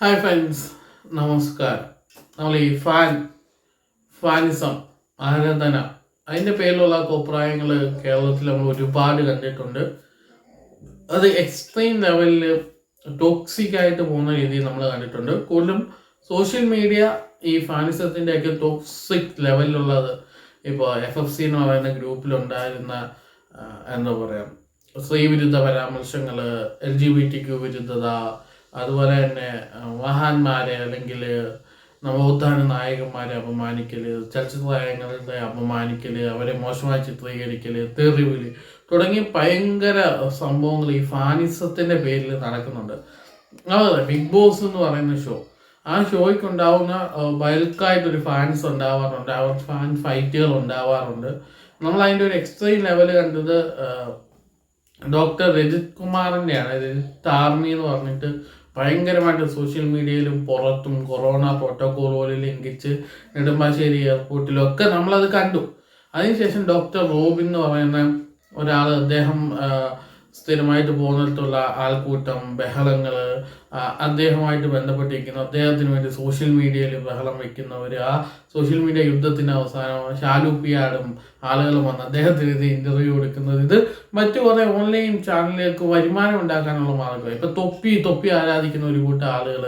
Hi friends നമസ്കാരം. നമ്മൾ ഈ ഫാൻ ഫാനിസം ആരാധന അതിന്റെ പേരിലുള്ള അഭിപ്രായങ്ങൾ കേരളത്തിൽ നമ്മൾ ഒരുപാട് കണ്ടിട്ടുണ്ട്. അത് എക്സ്ട്രീം ലെവലിൽ ടോക്സിക് ആയിട്ട് പോകുന്ന രീതിയിൽ നമ്മൾ കണ്ടിട്ടുണ്ട്. കൂടുതലും സോഷ്യൽ മീഡിയ ഈ ഫാനിസത്തിന്റെ ഒക്കെ ടോക്സിക് ലെവലിലുള്ളത് ഇപ്പോൾ എഫ് എഫ് സി എന്ന് പറയുന്ന ഗ്രൂപ്പിലുണ്ടായിരുന്ന എന്താ പറയുക സ്ത്രീവിരുദ്ധ പരാമർശങ്ങൾ എൽ ജി ബി ടി വിരുദ്ധത അതുപോലെ തന്നെ മഹാന്മാരെ അല്ലെങ്കിൽ നവോത്ഥാന നായകന്മാരെ അപമാനിക്കൽ ചലച്ചിത്ര താരങ്ങളുടെ അപമാനിക്കൽ അവരെ മോശമായി ചിത്രീകരിക്കൽ തെറിവിൽ തുടങ്ങി ഭയങ്കര സംഭവങ്ങൾ ഈ ഫാനിസത്തിന്റെ പേരിൽ നടക്കുന്നുണ്ട്. അതെ ബിഗ് ബോസ് എന്ന് പറയുന്ന ഷോ ആ ഷോയ്ക്ക് ഉണ്ടാവുന്ന ബൾക്കായിട്ടൊരു ഫാൻസ് ഉണ്ടാവാറുണ്ട്. അവർ ഫാൻ ഫൈറ്റുകൾ ഉണ്ടാവാറുണ്ട്. നമ്മൾ അതിന്റെ ഒരു എക്സ്ട്രീം ലെവൽ കണ്ടത് ഡോക്ടർ രജിത് കുമാറിന്റെയാണ് രജിത് ആർമി എന്ന് പറഞ്ഞിട്ട് ഭയങ്കരമായിട്ട് സോഷ്യൽ മീഡിയയിലും പുറത്തും കൊറോണ പ്രോട്ടോകോളുകൾ ലംഘിച്ച് നെടുമ്പാശ്ശേരി എയർപോർട്ടിലും ഒക്കെ നമ്മളത് കണ്ടു. അതിനുശേഷം ഡോക്ടർ റോബിൻ എന്ന് പറയുന്ന ഒരാൾ അദ്ദേഹം സ്ഥിരമായിട്ട് പോകുന്നിടത്തുള്ള ആൾക്കൂട്ടം ബഹളങ്ങൾ അദ്ദേഹമായിട്ട് ബന്ധപ്പെട്ടിരിക്കുന്ന. അദ്ദേഹത്തിന് വേണ്ടി സോഷ്യൽ മീഡിയയിൽ ബഹളം വയ്ക്കുന്നവർ ആ സോഷ്യൽ മീഡിയ യുദ്ധത്തിന്റെ അവസാനം ഷാലൂപ്പിയാടും ആളുകളും വന്ന് അദ്ദേഹത്തിന് ഇന്റർവ്യൂ എടുക്കുന്നത് ഇത് മറ്റു കുറേ ഓൺലൈൻ ചാനലുകൾക്ക് വരുമാനം ഉണ്ടാക്കാനുള്ള മാർഗമാണ് ഇപ്പം തൊപ്പി തൊപ്പി ആരാധിക്കുന്ന ഒരു കൂട്ടം ആളുകൾ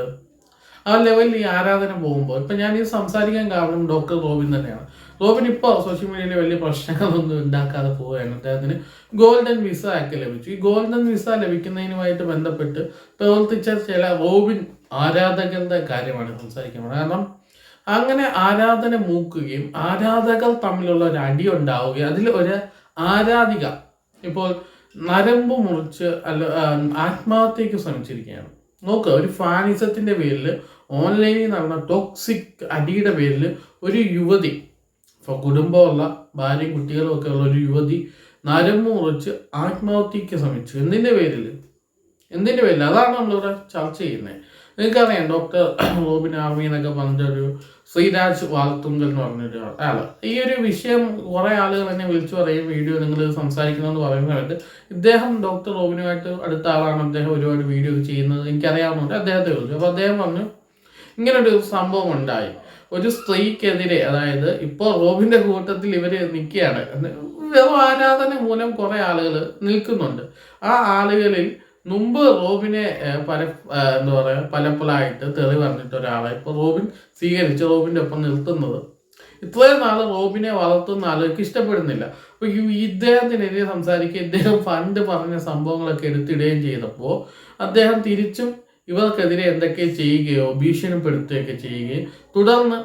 ആ ലെവലിൽ ഈ ആരാധന പോകുമ്പോൾ ഇപ്പൊ ഞാൻ ഈ സംസാരിക്കാൻ കാരണം ഡോക്ടർ റോബിൻ തന്നെയാണ്. റോബിൻ ഇപ്പോൾ സോഷ്യൽ മീഡിയയിൽ വലിയ പ്രശ്നങ്ങളൊന്നും ഉണ്ടാക്കാതെ പോവുകയാണ്. അദ്ദേഹത്തിന് ഗോൾഡൻ വിസ ഒക്കെ ലഭിച്ചു. ഈ ഗോൾഡൻ വിസ ലഭിക്കുന്നതിനുമായിട്ട് ബന്ധപ്പെട്ട് പ്രവർത്തിച്ച ചില റോബിൻ ആരാധകരുടെ കാര്യമാണ് സംസാരിക്കാൻ കാരണം അങ്ങനെ ആരാധന മൂക്കുകയും ആരാധകർ തമ്മിലുള്ള ഒരു അടി ഉണ്ടാവുകയും അതിൽ ഒരു ആരാധിക ഇപ്പോൾ നരമ്പ് മുറിച്ച് അല്ല ആത്മഹത്യക്ക് ശ്രമിച്ചിരിക്കുകയാണ്. നോക്കുക ഒരു ഫാനിസത്തിന്റെ പേരിൽ ഓൺലൈനിൽ നടന്ന ടോക്സിക് അടിയുടെ പേരിൽ ഒരു യുവതി ഇപ്പോൾ കുടുംബമുള്ള ഭാര്യയും കുട്ടികളും ഒക്കെ ഉള്ള ഒരു യുവതി മുറിച്ച് ആത്മഹത്യക്ക് ശ്രമിച്ചു. എന്തിന്റെ പേരിൽ എന്തിന്റെ പേരിൽ അതാണ് നമ്മളിവിടെ ചർച്ച ചെയ്യുന്നത്. നിങ്ങൾക്കറിയാം ഡോക്ടർ റോബിൻ ആർമി എന്നൊക്കെ പറഞ്ഞൊരു ശ്രീരാജ് വാൽത്തുങ്കൽ എന്ന് പറഞ്ഞൊരു ആൾ. ഈ ഒരു വിഷയം കുറേ ആളുകൾ എന്നെ വിളിച്ചു പറയും വീഡിയോ നിങ്ങൾ സംസാരിക്കണമെന്ന് പറയുന്ന സമയത്ത് ഇദ്ദേഹം ഡോക്ടർ റോബിനുമായിട്ട് അടുത്ത ആളാണ്. അദ്ദേഹം ഒരുപാട് വീഡിയോ ചെയ്യുന്നത് എനിക്കറിയാവുന്നുണ്ട് അദ്ദേഹത്തെ വിളിച്ചു. അപ്പോൾ അദ്ദേഹം പറഞ്ഞു ഇങ്ങനൊരു സംഭവം ഉണ്ടായി. ഒരു സ്ത്രീക്കെതിരെ അതായത് ഇപ്പോൾ റോബിന്റെ കൂട്ടത്തിൽ ഇവർ നിൽക്കുകയാണ്. വെറും ആരാധന മൂലം കുറേ ആളുകൾ നിൽക്കുന്നുണ്ട്. ആ ആളുകളിൽ മുമ്പ് റോബിനെ പല എന്താ പറയുക പലപ്പോഴായിട്ട് തെറി പറഞ്ഞിട്ട് ഒരാളെ ഇപ്പൊ റോബിൻ സ്വീകരിച്ച് റോബിന്റെ ഒപ്പം നിർത്തുന്നത്. ഇത്രയും നാൾ റോബിനെ വളർത്തുന്ന ആളുകൾക്ക് ഇഷ്ടപ്പെടുന്നില്ല. അപ്പൊ ഈ ഇദ്ദേഹത്തിനെതിരെ സംസാരിക്കുക ഇദ്ദേഹം ഫണ്ട് പറഞ്ഞ സംഭവങ്ങളൊക്കെ എടുത്തിടുകയും ചെയ്തപ്പോൾ അദ്ദേഹം തിരിച്ചും ഇവർക്കെതിരെ എന്തൊക്കെ ചെയ്യുകയോ ഭീഷണിപ്പെടുത്തുകയൊക്കെ ചെയ്യുകയും തുടർന്ന്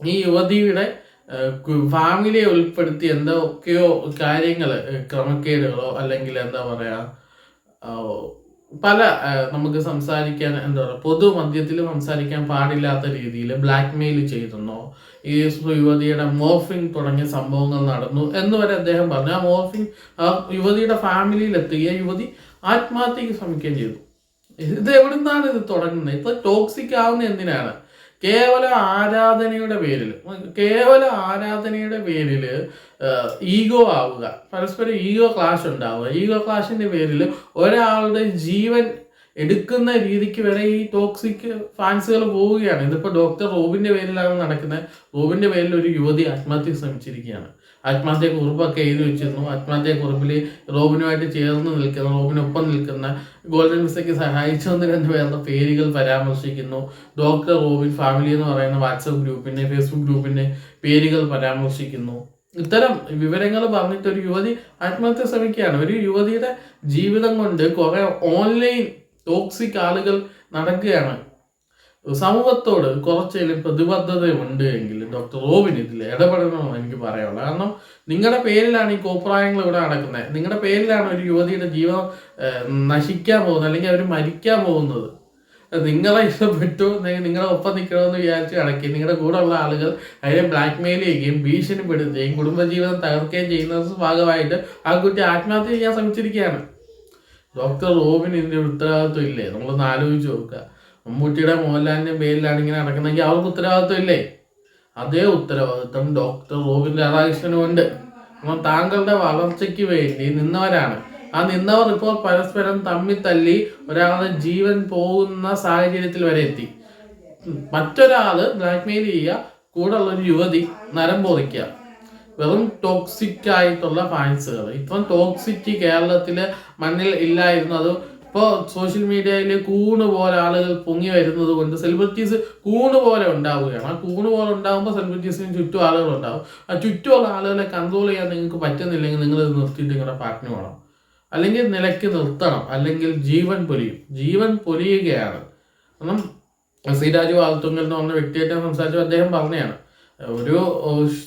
ഈ യുവതിയുടെ ഫാമിലിയെ ഉൾപ്പെടുത്തി എന്തൊക്കെയോ കാര്യങ്ങൾ ക്രമക്കേടുകളോ അല്ലെങ്കിൽ എന്താ പറയാ ആ, പല നമുക്ക് സംസാരിക്കാൻ എന്താ പറയുക പൊതുമധ്യത്തിൽ സംസാരിക്കാൻ പാടില്ലാത്ത രീതിയിൽ ബ്ലാക്ക് മെയിൽ ചെയ്തെന്നോ ഈ യുവതിയുടെ മോർഫിംഗ് തുടങ്ങിയ സംഭവങ്ങൾ നടന്നു എന്ന് വരെ അദ്ദേഹം പറഞ്ഞു. ആ മോർഫിംഗ് ആ യുവതിയുടെ ഫാമിലിയിൽ എത്തുകയും യുവതി ആത്മഹത്യക്ക് ശ്രമിക്കുകയും ചെയ്തു. ഇത് എവിടുന്നാണ് ഇത് തുടങ്ങുന്നത്? ഇപ്പൊ ടോക്സിക് ആവുന്ന എന്തിനാണ്? കേവല ആരാധനയുടെ പേരിൽ കേവല ആരാധനയുടെ പേരിൽ ഈഗോ ആവുക. പരസ്പരം ഈഗോ ക്ലാഷ് ഉണ്ടാവുക. ഈഗോ ക്ലാഷിന്റെ പേരിൽ ഒരാളുടെ ജീവൻ എടുക്കുന്ന രീതിക്ക് വരെ ഈ ടോക്സിക് ഫാൻസുകൾ പോവുകയാണ്. ഇതിപ്പോ ഡോക്ടർ റോബിന്റെ പേരിലാണ് നടക്കുന്നത്. റോബിന്റെ പേരിൽ ഒരു യുവതി ആത്മഹത്യ ശ്രമിച്ചിരിക്കുകയാണ്. ആത്മഹത്യ കുറിപ്പൊക്കെ എഴുതി വെച്ചിരുന്നു. ആത്മഹത്യ കുറിപ്പിൽ റോബിനുമായിട്ട് ചേർന്ന് നിൽക്കുന്ന റോബിനൊപ്പം നിൽക്കുന്ന ഗോൾഡൻ വിസയ്ക്ക് സഹായിച്ചു എന്ന് രണ്ട് പേരുടെ പേരുകൾ പരാമർശിക്കുന്നു. ഡോക്ടർ റോബിൻ ഫാമിലി എന്ന് പറയുന്ന വാട്സപ്പ് ഗ്രൂപ്പിന്റെ ഫേസ്ബുക്ക് ഗ്രൂപ്പിന്റെ പേരുകൾ പരാമർശിക്കുന്നു. ഇത്തരം വിവരങ്ങൾ പറഞ്ഞിട്ട് ഒരു യുവതി ആത്മഹത്യ ശ്രമിക്കുകയാണ്. ഒരു യുവതിയുടെ ജീവിതം കൊണ്ട് കുറെ ഓൺലൈൻ ടോക്സിക് ആളുകൾ നടക്കുകയാണ്. സമൂഹത്തോട് കുറച്ചേലും പ്രതിബദ്ധത ഉണ്ട് എങ്കിൽ ഡോക്ടർ റോബിൻ ഇതിൽ ഇടപെടണമെന്ന് എനിക്ക് പറയാനുള്ളത് കാരണം നിങ്ങളുടെ പേരിലാണ് ഈ കോപ്രായങ്ങൾ ഇവിടെ നടക്കുന്നത്. നിങ്ങളുടെ പേരിലാണ് ഒരു യുവതിയുടെ ജീവൻ നശിക്കാൻ പോകുന്നത് അല്ലെങ്കിൽ അവർ മരിക്കാൻ പോകുന്നത്. നിങ്ങളെ ഇഷ്ടപ്പെട്ടു നിങ്ങളുടെ നിങ്ങളെ ഒപ്പം നിൽക്കണമെന്ന് വിചാരിച്ച് കിടക്കി നിങ്ങളുടെ കൂടെ ഉള്ള ആളുകൾ അതിനെ ബ്ലാക്ക് മെയിൽ ചെയ്യുകയും ഭീഷണിപ്പെടുത്തുകയും കുടുംബജീവിതം തകർക്കുകയും ചെയ്യുന്ന ഭാഗമായിട്ട് ആ കുട്ടി ആത്മഹത്യ ചെയ്യാൻ ശ്രമിച്ചിരിക്കുകയാണ്. ഡോക്ടർ റോബിൻ ഇതിന്റെ ഉത്തരവാദിത്വം ഇല്ലേ? നമ്മളൊന്ന് ആലോചിച്ച് നോക്കുക. മമ്മൂട്ടിയുടെ മോഹൻലാലിന്റെ പേരിലാണ് ഇങ്ങനെ നടക്കുന്നെങ്കിൽ അവർക്ക് ഉത്തരവാദിത്വം ഇല്ലേ? അതേ ഉത്തരവാദിത്വം ഡോക്ടർ റോബിൻ രാധാകൃഷ്ണനും ഉണ്ട്. അപ്പം താങ്കളുടെ വളർച്ചയ്ക്ക് വേണ്ടി നിന്നവരാണ്. ആ നിന്നവർ ഇപ്പോൾ പരസ്പരം തമ്മിൽ തല്ലി ഒരാളുടെ ജീവൻ പോകുന്ന സാഹചര്യത്തിൽ വരെ എത്തി. മറ്റൊരാൾ ബ്ലാക്ക്മെയിൽ ചെയ്യുക കൂടെ ഉള്ളൊരു യുവതി നരം പൊറിക്കുക വെറും ടോക്സിക് ആയിട്ടുള്ള ഫാൻസുകൾ ഇപ്പം ടോക്സിറ്റി കേരളത്തിൽ മണ്ണിൽ ഇല്ലായിരുന്നു. അത് ഇപ്പോൾ സോഷ്യൽ മീഡിയയിൽ കൂണ് പോലെ ആളുകൾ പൊങ്ങി വരുന്നത് കൊണ്ട് സെലിബ്രിറ്റീസ് കൂണ് പോലെ ഉണ്ടാവുകയാണ്. ആ കൂണ് പോലെ ഉണ്ടാകുമ്പോൾ സെലിബ്രിറ്റീസിന് ചുറ്റും ആളുകൾ ഉണ്ടാവും. ആ ചുറ്റുമുള്ള ആളുകളെ കൺട്രോൾ ചെയ്യാൻ നിങ്ങൾക്ക് പറ്റുന്നില്ലെങ്കിൽ നിങ്ങൾ ഇത് നിർത്തിയിട്ട് നിങ്ങളുടെ പാർട്ടിന് വേണം അല്ലെങ്കിൽ നിലയ്ക്ക് നിർത്തണം. അല്ലെങ്കിൽ ജീവൻ പൊലിയും. ജീവൻ പൊലിയുകയാണ്. കാരണം സിരാജ് വാൽത്തുങ്കൽ എന്ന് പറഞ്ഞ വ്യക്തിയായിട്ട് സംസാരിച്ചു അദ്ദേഹം പറഞ്ഞതാണ്. ഒരു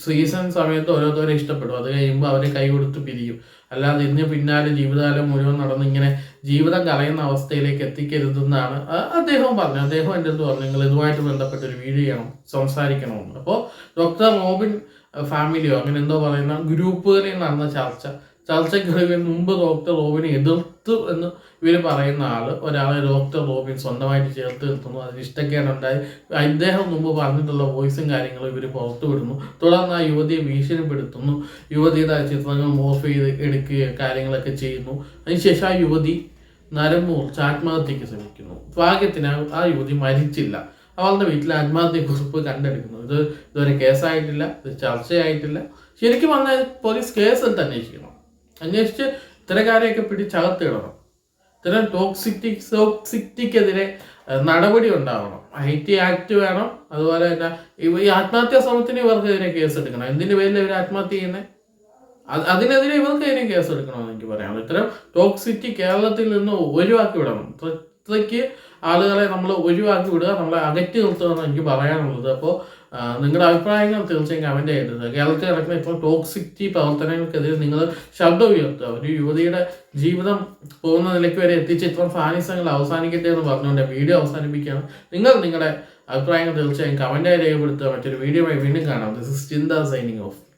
സീസൺ സമയത്ത് ഓരോരുത്തരെ ഇഷ്ടപ്പെടും. അത് കഴിയുമ്പോൾ അവരെ കൈ കൊടുത്ത് പിരിയും. അല്ലാതെ ഇതിന് പിന്നാലെ ജീവിതകാലം മുഴുവൻ നടന്ന് ഇങ്ങനെ ജീവിതം കളയുന്ന അവസ്ഥയിലേക്ക് എത്തിക്കരുതെന്നാണ് അദ്ദേഹം പറഞ്ഞു അദ്ദേഹം എന്റെ അടുത്ത് പറഞ്ഞു നിങ്ങൾ ഇതുമായിട്ട് ബന്ധപ്പെട്ട് ഒരു വീഡിയോ ചെയ്യണം സംസാരിക്കണമെന്ന്. അപ്പോൾ ഡോക്ടർ റോബിൻ ഫാമിലിയോ അങ്ങനെ എന്തോ പറയുന്ന ഗ്രൂപ്പുകളിൽ നടന്ന ചർച്ച ചർച്ചയ്ക്ക് മുമ്പ് ഡോക്ടർ റോബിനെ എതിർത്തു എന്ന് ഇവർ പറയുന്ന ആൾ ഒരാളെ ഡോക്ടർ റോബിൻ സ്വന്തമായിട്ട് ചേർത്ത് നിർത്തുന്നു. അതിന് ഇഷ്ടക്കേടുണ്ടായി അദ്ദേഹം മുമ്പ് പറഞ്ഞിട്ടുള്ള വോയിസും കാര്യങ്ങളും ഇവർ പുറത്തുവിടുന്നു തുടർന്ന് ആ യുവതിയെ ഭീഷണിപ്പെടുത്തുന്നു. യുവതിയുടെ ചിത്രങ്ങൾ മോർഫ് ചെയ്ത് എടുക്കുകയും കാര്യങ്ങളൊക്കെ ചെയ്യുന്നു. അതിനുശേഷം ആ യുവതി നരമൂർ ആത്മഹത്യക്ക് ശ്രമിക്കുന്നു. ഭാഗ്യത്തിന് ആ- യുവതി മരിച്ചില്ല. അവളുടെ വീട്ടിൽ ആത്മഹത്യ കുറിപ്പ് കണ്ടെടുക്കുന്നു. ഇത് ഇതുവരെ കേസായിട്ടില്ല. ഇത് ചർച്ചയായിട്ടില്ല. ശരിക്കും വന്നാൽ പോലീസ് കേസ് എടുത്ത് അന്വേഷിക്കണം അന്വേഷിച്ച് ഇത്തരക്കാരെയൊക്കെ പിടിച്ചകത്ത് ഇടണം ഇത്തരം ടോക്സിറ്റി ടോക്സിറ്റിക്കെതിരെ നടപടി ഉണ്ടാവണം. ഐ ടി ആക്ട് വേണം. അതുപോലെ തന്നെ ഈ ആത്മഹത്യാ ശ്രമത്തിന് ഇവർക്കെതിരെ കേസ് എടുക്കണം. എന്തിന്റെ പേരിൽ ഇവർ ആത്മഹത്യ ചെയ്യുന്നത് അത് അതിനെതിരെ ഇവർക്കെതിരെ കേസ് എടുക്കണമെന്ന് എനിക്ക് പറയാം ഇത്തരം ടോക്സിറ്റി കേരളത്തിൽ നിന്ന് ഒഴിവാക്കി വിടണം. ഇത്ര- ഇത്രയ്ക്ക് ആളുകളെ നമ്മൾ ഒഴിവാക്കി വിടുക നമ്മളെ അകറ്റി നിർത്തുക എന്ന് എനിക്ക് പറയാനുള്ളത്. അപ്പോൾ നിങ്ങളുടെ അഭിപ്രായങ്ങൾ തീർച്ചയായും കമന്റ് ചെയ്തത് കേരളത്തിൽ നടക്കുന്ന ഇപ്പോൾ ടോക്സിറ്റി പ്രവർത്തനങ്ങൾക്കെതിരെ നിങ്ങൾ ശബ്ദം ഉയർത്തുക. ഒരു യുവതിയുടെ ജീവിതം പോകുന്ന നിലയ്ക്ക് വരെ എത്തിച്ച് ഇത്തരം ഫാനിസങ്ങൾ അവസാനിക്കട്ടെ എന്ന് പറഞ്ഞുകൊണ്ട് വീഡിയോ അവസാനിപ്പിക്കുകയാണ്. നിങ്ങൾ നിങ്ങളുടെ അഭിപ്രായങ്ങൾ തീർച്ചയായും കമന്റായി രേഖപ്പെടുത്തുക. മറ്റൊരു വീഡിയോ വീണ്ടും കാണാം. This is Chintha signing off